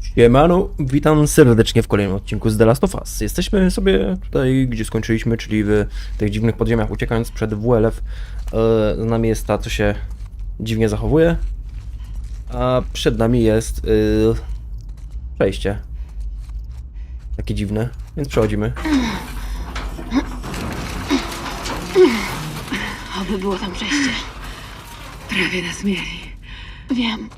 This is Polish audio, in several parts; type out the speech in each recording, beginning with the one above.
Siemano, witam serdecznie w kolejnym odcinku z The Last of Us. Jesteśmy sobie tutaj, gdzie skończyliśmy, czyli w tych dziwnych podziemiach, uciekając przed WLF. E, Z nami jest ta, co się dziwnie zachowuje, a przed nami jest e, przejście. Takie dziwne, więc przechodzimy. Oby było tam przejście. Prawie nas mieli. Wiem.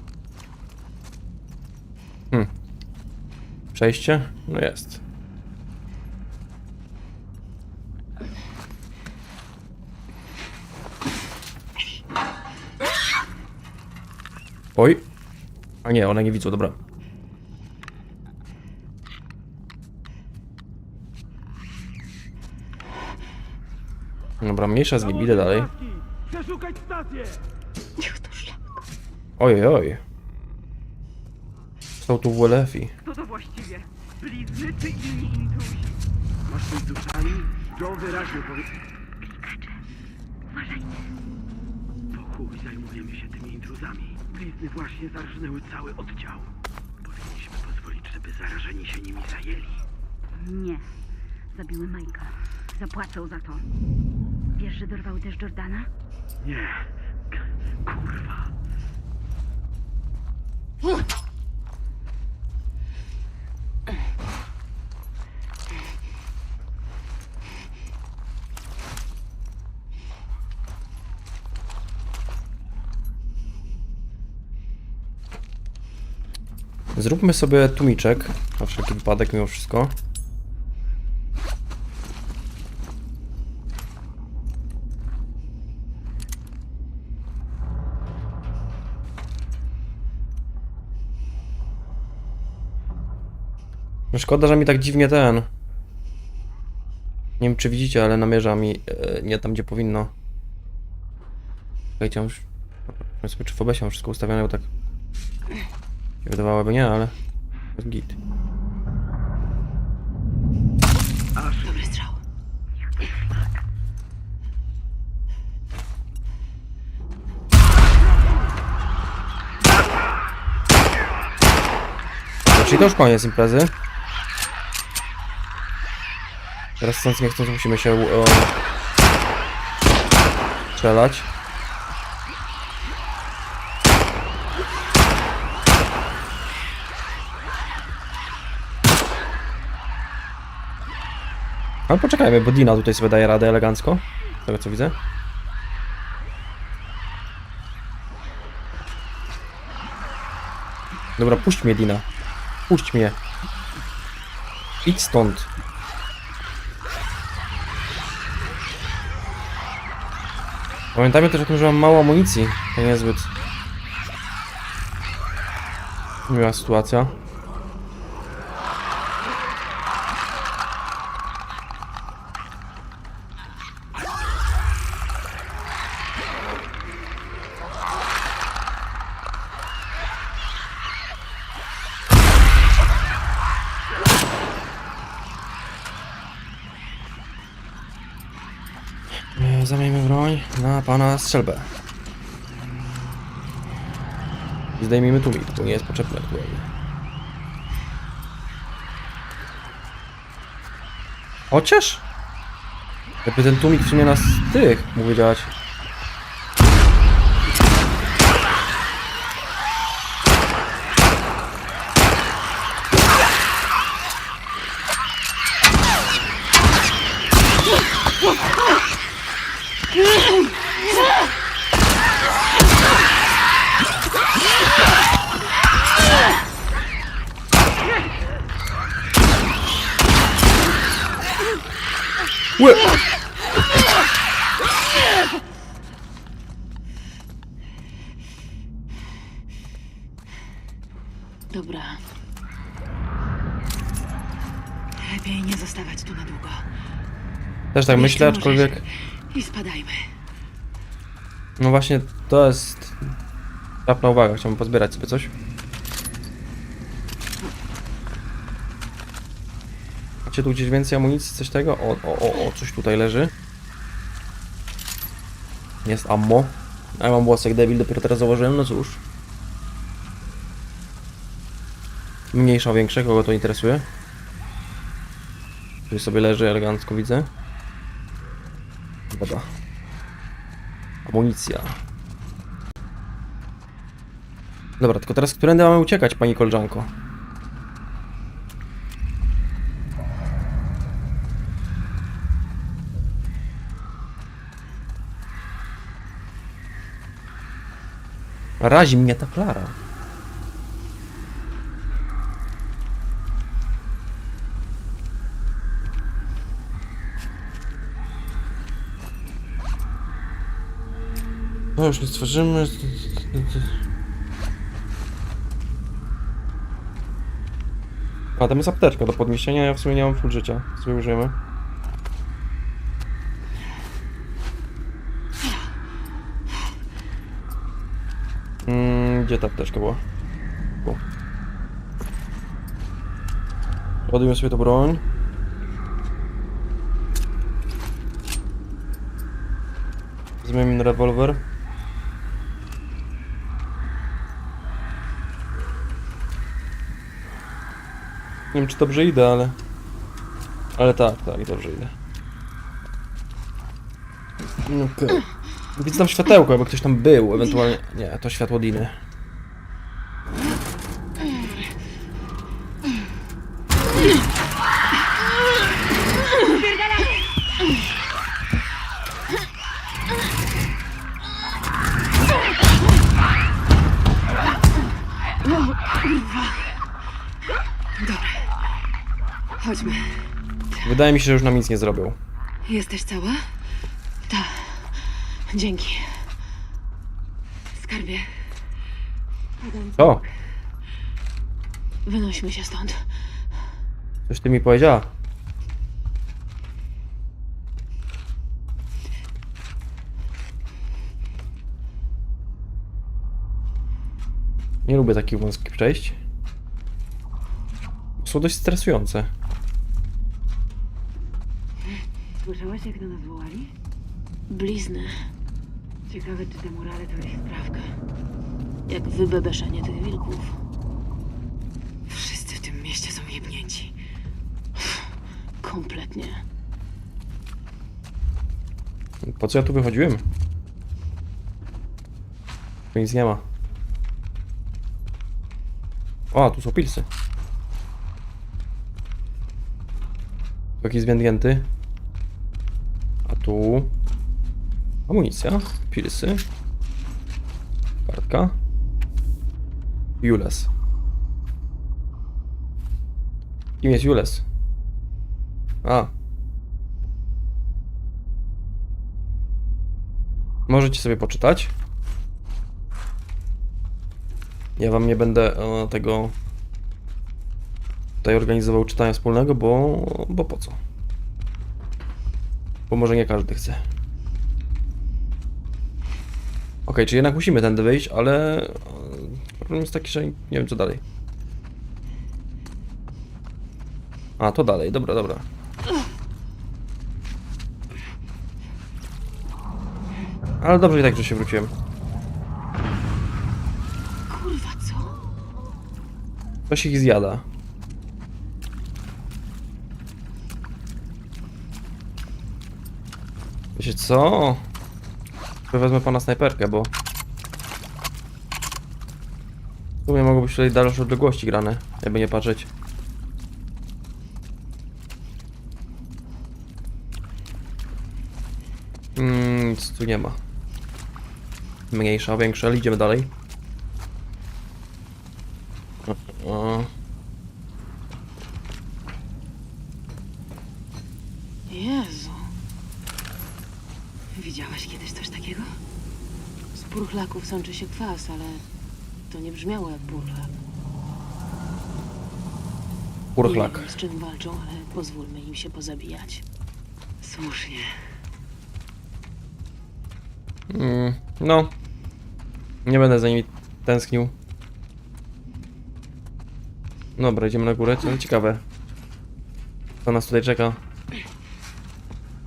Przejście? No jest. Oj. A nie, one nie widzą, dobra. Dobra, mniejsza z nim, idę dalej. Przeszukać stację! Niech to szlak. Oj, oj. Są tu WLF-i. To właściwie? Blizny czy inni intruzi? Masz coś z duszami? Joe wyraźnie powie... Po chuj zajmujemy się tymi intruzami. Blizny właśnie zarżnęły cały oddział. Powinniśmy pozwolić, żeby zarażeni się nimi zajęli. Nie. Zabiły Majka. Zapłacą za to. Wiesz, że dorwały też Jordana? Nie. K- Kurwa. Zróbmy sobie tłumiczek, na wszelki wypadek mimo wszystko. No szkoda, że mi tak dziwnie ten... Nie wiem czy widzicie, ale namierza mi e, nie tam gdzie powinno. Czekajcie, sobie czy w OBS mam wszystko ustawione, bo tak... Wydawałoby nie, ale... Git. Dobry strzał. No, czyli to już koniec imprezy. Teraz stąd nie chcąc musimy się e, strzelać. Ale poczekajmy, bo Dina tutaj sobie daje radę elegancko. Z tego co widzę. Dobra, puść mnie, Dina. Puść mnie. Idź stąd. Pamiętajmy też o tym, że mam mało amunicji. To niezbyt miła sytuacja. Zamiejmy broń na pana strzelbę. I zdejmijmy tłumik, bo nie jest potrzebny aktualnie. Chociaż? Jakby ten tłumik w sumie nas tych mógł działać. Łe! Dobra. Lepiej nie zostawać tu na długo. Też tak myślę, Jeśli możesz. aczkolwiek... I spadajmy. No właśnie, to jest... Trafna uwaga, chciałbym pozbierać sobie coś. Macie tu gdzieś więcej amunicji, coś tego? O, o, o, o, coś tutaj leży. Jest ammo. A ja mam włosek Devil, dopiero teraz zauważyłem, no cóż. Mniejsza, większa, kogo to interesuje? Tu sobie leży elegancko, widzę. Woda. Amunicja. Dobra, tylko teraz którędy mamy uciekać, pani koleżanko? Razi mnie ta Klara. No już nie stworzymy. A tam jest apteczka do podniesienia, ja w sumie nie mam full życia. Sobie użyjemy. Mm, gdzie ta apteczka była? Tu. Ładujmy sobie tą broń. Zmienimy rewolwer. Nie wiem czy dobrze idę, ale... Ale tak, tak, dobrze idę. Okej. Widzę tam światełko, jakby ktoś tam był, ewentualnie... Nie, to światło Diny. Chodźmy. Wydaje mi się, że już nam nic nie zrobią. Jesteś cała? Tak. Dzięki. Skarbie. O! Wynośmy się stąd. Coś ty mi powiedziała. Nie lubię takich wąskich przejść. Są dość stresujące. Słyszałaś, jak do nas wołali? Blizny. Ciekawe, czy te murale to ich sprawka. Jak wybebeszenie tych wilków. Wszyscy w tym mieście są jebnięci. Kompletnie. Po co ja tu wychodziłem? Tu nic nie ma. O, tu są pilsy. Jakiś zwiędnięty. A tu... Amunicja, pilsy. Kartka. Jules. Kim jest Jules? A, Możecie sobie poczytać. Ja wam nie będę e, tego tutaj organizował czytania wspólnego, bo, bo po co? Bo może nie każdy chce. Okej, czyli jednak musimy tędy wyjść, ale e, problem jest taki, że nie wiem co dalej. A, to dalej, dobra, dobra. Ale dobrze i tak, że się wróciłem. Ktoś ich zjada. Wiecie co? Wezmę pana snajperkę, bo... W sumie mogło być tutaj dalsze odległości grane, jakby nie patrzeć. Mm, nic tu nie ma. Mniejsza, większa, ale idziemy dalej. O, Jezu. Widziałaś kiedyś coś takiego? Z purchlaków sączy się kwas, ale to nie brzmiało jak purchlak. Nie Purchlak. wiem, z czym walczą, ale pozwólmy im się pozabijać. Słusznie. Mm, no. Nie będę za nimi tęsknił. Dobra, idziemy na górę. Co ciekawe. Co nas tutaj czeka?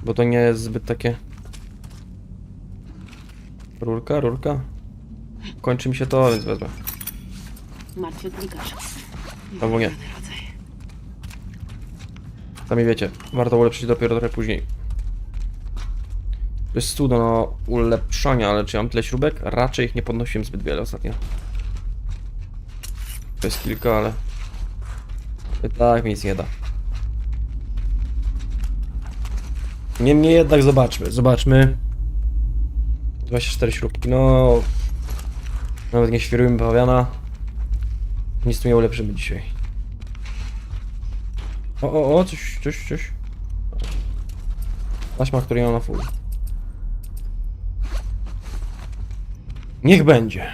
Bo to nie jest zbyt takie... Rurka, rurka. Kończy mi się to, więc wezmę. Martwy klikarz. Albo nie. Wybrany rodzaj. Sami wiecie, warto ulepszyć dopiero trochę później. To jest cudo do ulepszania, ale czy ja mam tyle śrubek? Raczej ich nie podnosiłem zbyt wiele ostatnio. To jest kilka, ale... I tak mi nic nie da. Niemniej jednak zobaczmy, zobaczmy. 24 śrubki, no... Nawet nie świrujmy pawiana. Nic tu nie ulepszymy dzisiaj. O, o, o, coś, coś, coś. Taśma, której nie ma na full. Niech będzie.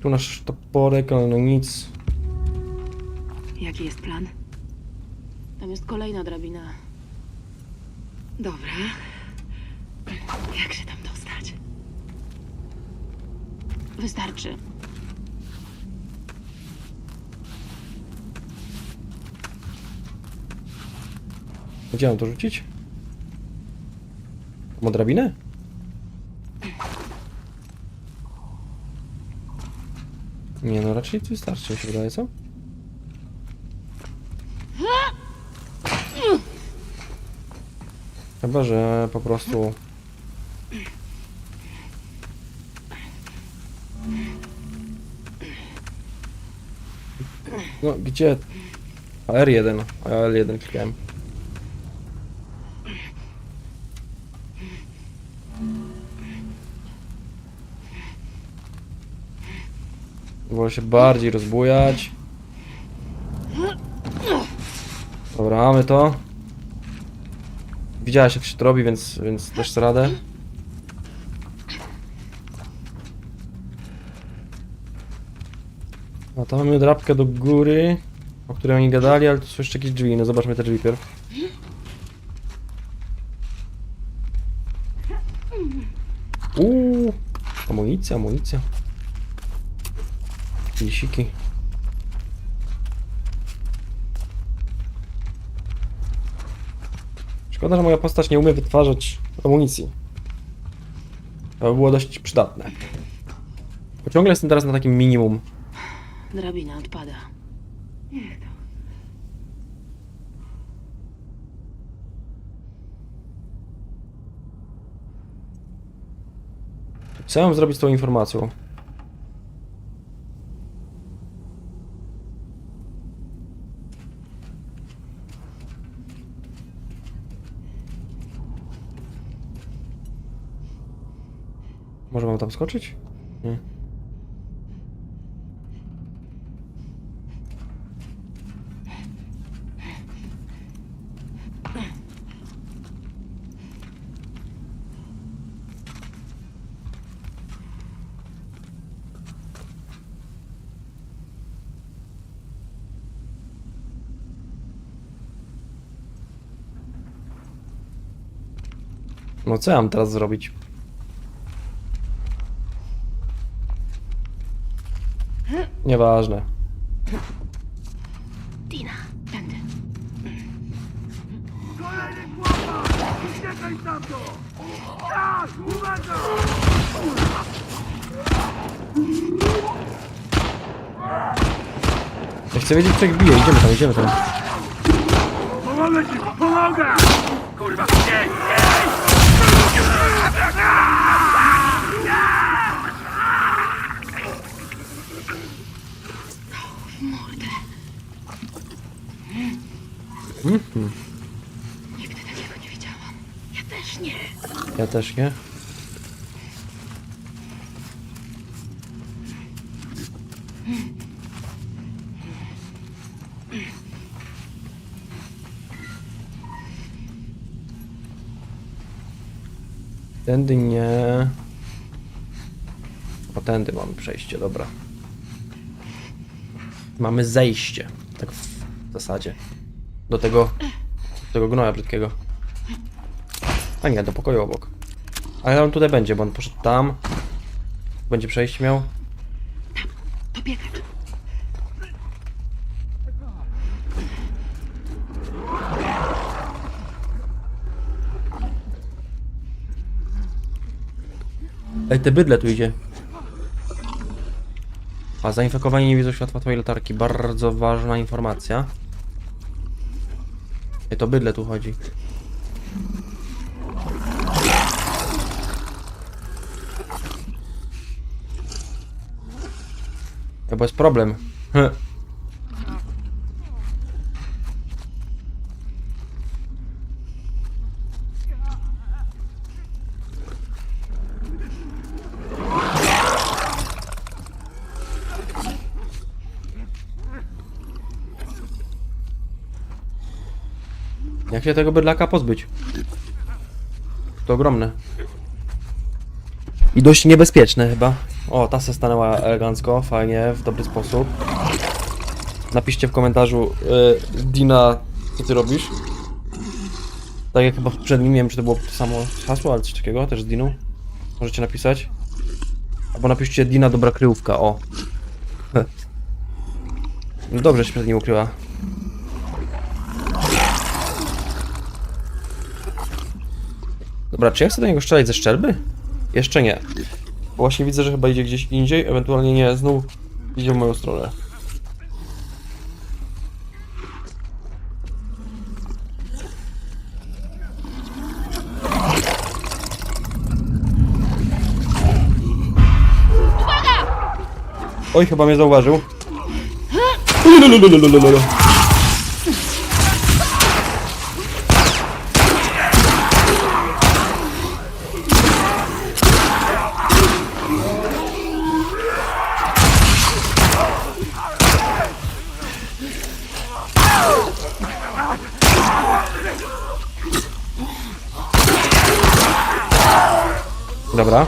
Tu nasz toporek, ale no nic. Jaki jest plan? Tam jest kolejna drabina. Dobra. Jak się tam dostać? Wystarczy. Gdzie mam to rzucić? Ma drabinę? Nie no, raczej to wystarczy, mi się wydaje, co? Chyba, że po prostu... No, gdzie? A R1, a ja L1 klikałem. Wolę się bardziej rozbujać. Dobra, mamy to. Widziałaś jak się to robi, więc, więc dasz sobie radę. No to mamy drapkę do góry, o której oni gadali, ale tu są jeszcze jakieś drzwi, no zobaczmy te drzwi pierw. Uuu, amunicja, amunicja. Lisiki. Szkoda, że moja postać nie umie wytwarzać amunicji. To by było dość przydatne. Bo ciągle jestem teraz na takim minimum. Drabina odpada. Niech to. Co ja mam zrobić z tą informacją? Skoczyć? Nie. No co ja mam teraz zrobić? Nieważne. Dina, tędy. Kolejny chłopak! Uciekaj stamtąd! Tak! Uwaga! Ja chcę wiedzieć, co ich bije. Idziemy tam, idziemy tam. Pomogę ci! Pomogę! Kurwa! Nie! Nie! Nigdy takiego nie widziałam. Ja też nie. Ja też nie. Tędy nie. O, tędy mamy przejście, dobra. Mamy zejście. Tak w zasadzie. Do tego. Do tego gnoja brzydkiego. A nie, do pokoju obok. Ale on tutaj będzie, bo on poszedł tam. Będzie przejście miał. Biegacz. Ej, te bydle tu idzie. A zainfekowanie nie widzą światła twojej latarki. Bardzo ważna informacja. I to bydle tu chodzi. To jest problem. Się tego bydlaka pozbyć? To ogromne. I dość niebezpieczne chyba. O, ta se stanęła elegancko, fajnie, w dobry sposób. Napiszcie w komentarzu, y, Dina, co ty robisz? Tak jak chyba w poprzednim, nie wiem czy to było to samo hasło, ale coś takiego, też z Diną. Możecie napisać. Albo napiszcie Dina dobra kryjówka, o. No Dobrze się przed nim ukryła. Dobra, czy ja chcę do niego strzelać ze szczelby? Jeszcze nie. Właśnie widzę, że chyba idzie gdzieś indziej, ewentualnie nie, znów idzie w moją stronę. Oj, chyba mnie zauważył. Ululululululu. Dobra.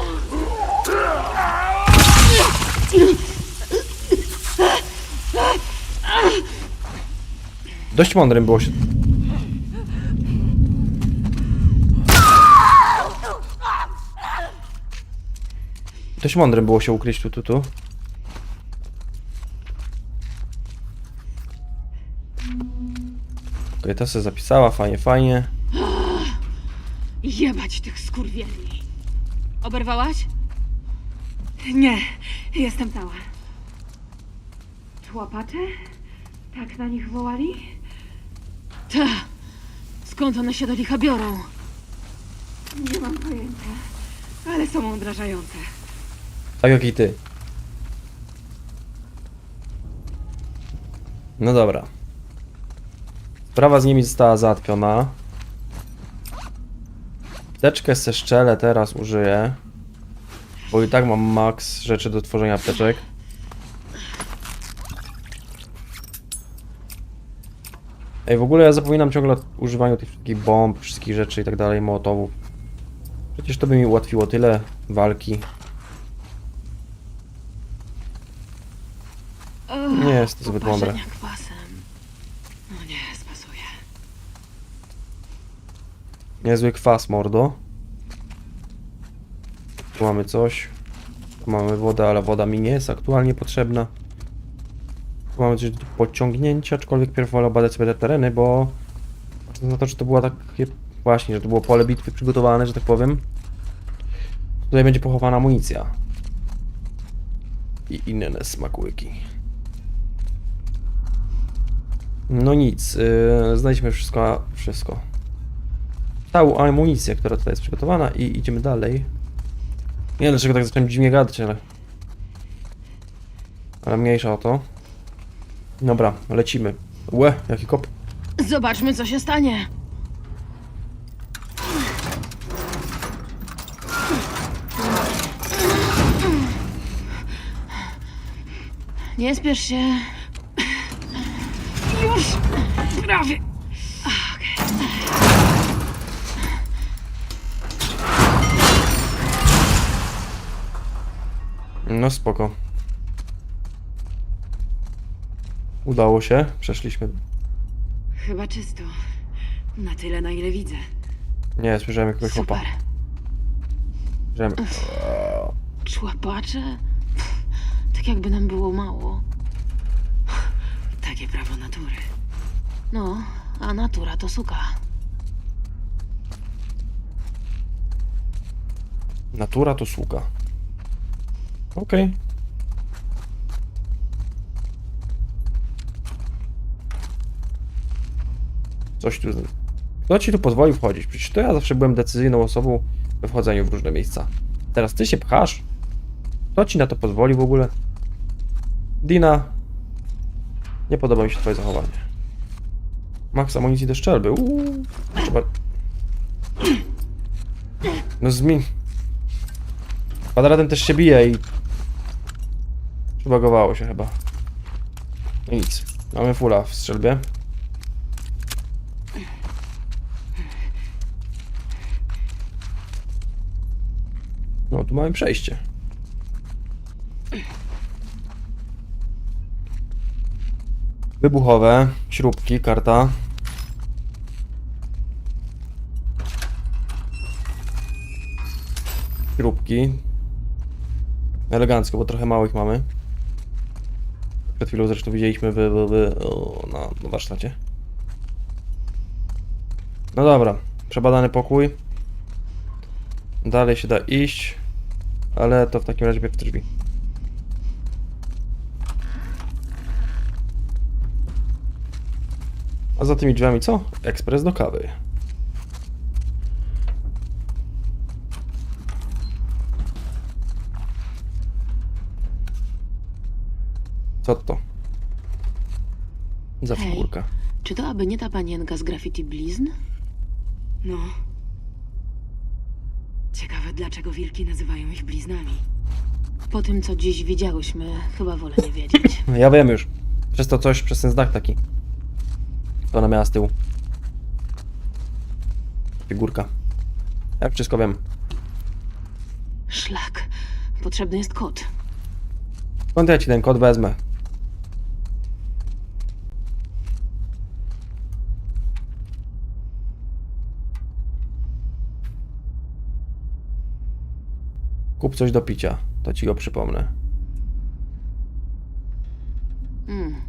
Dość mądrym było się. Dość mądrym było się ukryć tu, tu, tu. To sobie zapisała, fajnie, fajnie. Jebać tych skurwieli. Oberwałaś? Nie, jestem cała. Tłapacze? Tak na nich wołali? Ta. Skąd one się do licha biorą? Nie mam pojęcia, ale są odrażające. Tak jak i ty. No dobra. Sprawa z nimi została załatwiona. Apteczkę se szczelę teraz użyję. Bo i tak mam max rzeczy do tworzenia apteczek. Ej, w ogóle ja zapominam ciągle o używaniu tych wszystkich bomb, wszystkich rzeczy i tak dalej, mołotowów. Przecież to by mi ułatwiło tyle walki. Nie jest to zbyt mądre kwasem. No nie, spasuje. Niezły kwas, mordo. Tu mamy coś. Tu mamy wodę, ale woda mi nie jest aktualnie potrzebna. Tu mamy coś do podciągnięcia, aczkolwiek pierw wolę badać sobie te tereny, bo... Na to, że to było takie... Właśnie, że to było pole bitwy przygotowane, że tak powiem. Tutaj będzie pochowana amunicja. I inne smakołyki. No nic, yy, znajdźmy wszystko, wszystko całą amunicję, która tutaj jest przygotowana i idziemy dalej. Nie wiem dlaczego tak zacząłem dziwnie gadać, ale... Ale mniejsza o to. Dobra, lecimy. Łe, jaki kop. Zobaczmy, co się stanie. Nie spiesz się. Już! Prawie! No spoko. Udało się, przeszliśmy. Chyba czysto. Na tyle, na ile widzę. Nie, słyszałem jakiegoś chłopa. Super. Słyszałem... Człapacze? Pff, Tak jakby nam było mało. Takie prawo natury. No, a natura to suka. Natura to sługa. Okej. Okay. Coś tu... Kto ci tu pozwolił wchodzić? Przecież to ja zawsze byłem decyzyjną osobą we wchodzeniu w różne miejsca. Teraz ty się pchasz? Kto ci na to pozwoli w ogóle? Dina, nie podoba mi się twoje zachowanie. Max amunicji do szczelby. Uuu, trzeba... No zmień. Kwadratem też się bije i Przybagowało się chyba. No nic. Mamy fula w strzelbie. No, tu mamy przejście. Wybuchowe, śrubki, karta. Śrubki. Elegancko, bo trochę małych mamy. Przed chwilą zresztą widzieliśmy w, w, w, na, na warsztacie. No dobra, przebadany pokój. Dalej się da iść, ale to w takim razie w drzwi. A za tymi drzwiami co? Ekspres do kawy. Co to? Za Hej. figurka. Czy to aby nie ta panienka z graffiti blizn? No. Ciekawe, dlaczego wilki nazywają ich bliznami. Po tym, co dziś widziałyśmy, chyba wolę nie wiedzieć. No Ja wiem już. Przez to coś, przez ten znak taki. To ona miała z tyłu. Figurka. Ja wszystko wiem. Szlak. Potrzebny jest kot. Skąd ja ci ten kod wezmę? Kup coś do picia, to ci go przypomnę. Mm.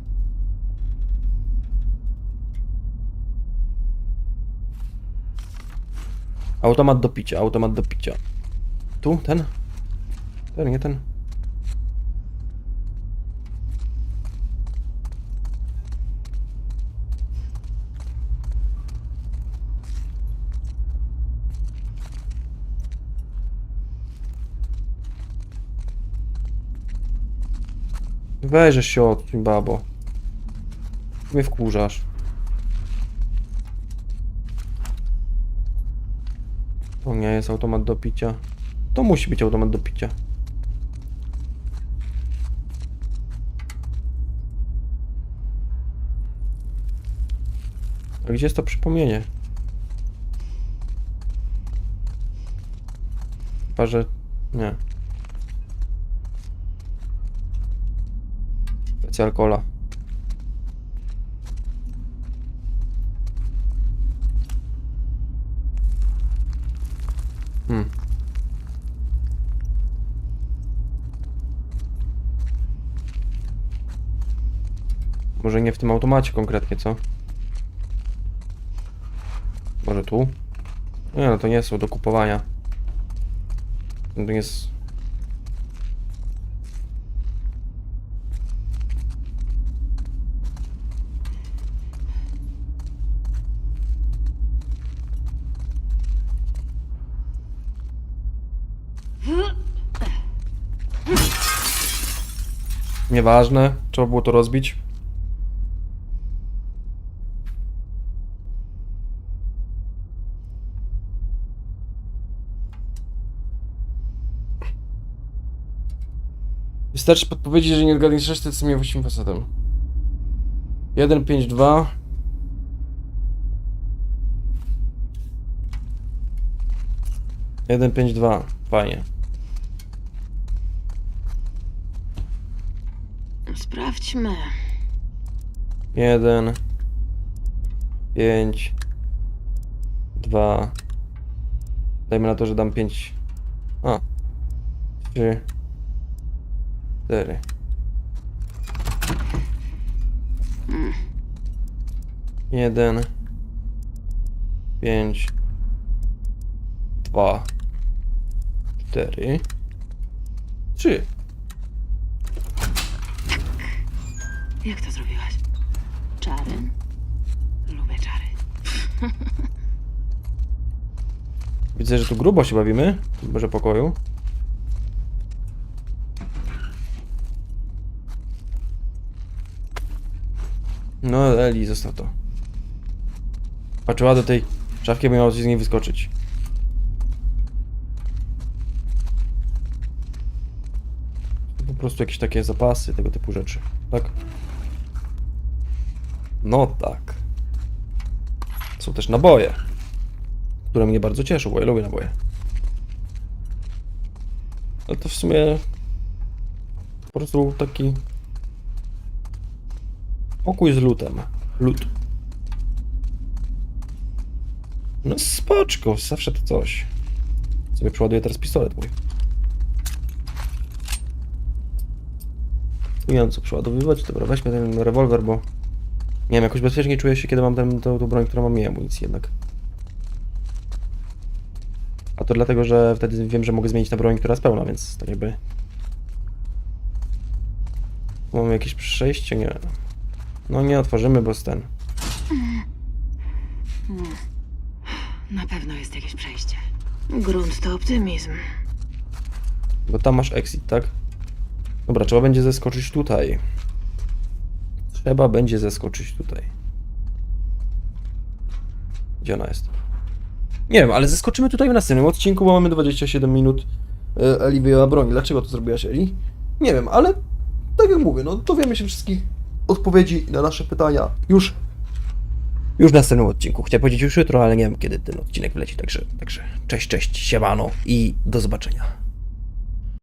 Automat do picia, automat do picia. Tu, ten? Ten, nie ten. Weźesz się odsuń, babo. Mnie wkurzasz. To nie jest automat do picia. To musi być automat do picia. A gdzie jest to przypomnienie? Chyba, że... Nie. Specjal cola. Hmm. Może nie w tym automacie konkretnie, co? Może tu? Nie, no to nie są do kupowania. To nie jest... Nieważne, trzeba było to rozbić. Wystarczy podpowiedzieć, że nie odgadniesz reszty, co mnie właściwym facetem. 1, 5, 2. Jeden, pięć, dwa. Fajnie. Sprawdźmy. Jeden, pięć, dwa. Dajmy na to, że dam pięć. A. Trzy. Cztery. Mm. Jeden. Pięć. Dwa. Cztery. Trzy. Jak to zrobiłaś? Czary? Lubię czary. Widzę, że tu grubo się bawimy. Może pokoju. No, Eli, zostaw to. Patrzyła do tej szafki, bo miało coś z niej wyskoczyć. Po prostu jakieś takie zapasy, tego typu rzeczy. Tak? No tak. Są też naboje, które mnie bardzo cieszą, bo ja lubię naboje. Ale to w sumie po prostu taki pokój z lutem. Lód. No spoczko, zawsze to coś. Sobie przeładuję teraz pistolet mój. Nie wiem co przeładowywać, dobra, weźmy ten rewolwer, bo nie wiem, jakoś bezpiecznie czuję się, kiedy mam tę, tą, broń, która ma mniej amunicji jednak. A to dlatego, że wtedy wiem, że mogę zmienić na broń, która jest pełna, więc tak jakby... Mamy jakieś przejście? Nie. No nie otworzymy, bo jest ten... Na pewno jest jakieś przejście. Grunt to optymizm. Bo tam masz exit, tak? Dobra, trzeba będzie zeskoczyć tutaj. Trzeba będzie zeskoczyć tutaj. Gdzie ona jest? Nie wiem, ale zeskoczymy tutaj w następnym odcinku, bo mamy 27 minut. E, Eli wyjęła broń. Dlaczego to zrobiłaś, Eli? Nie wiem, ale tak jak mówię, no dowiemy się wszystkich odpowiedzi na nasze pytania już już w następnym odcinku. Chciałem powiedzieć już jutro, ale nie wiem kiedy ten odcinek wleci, także, także cześć, cześć, siemano i do zobaczenia.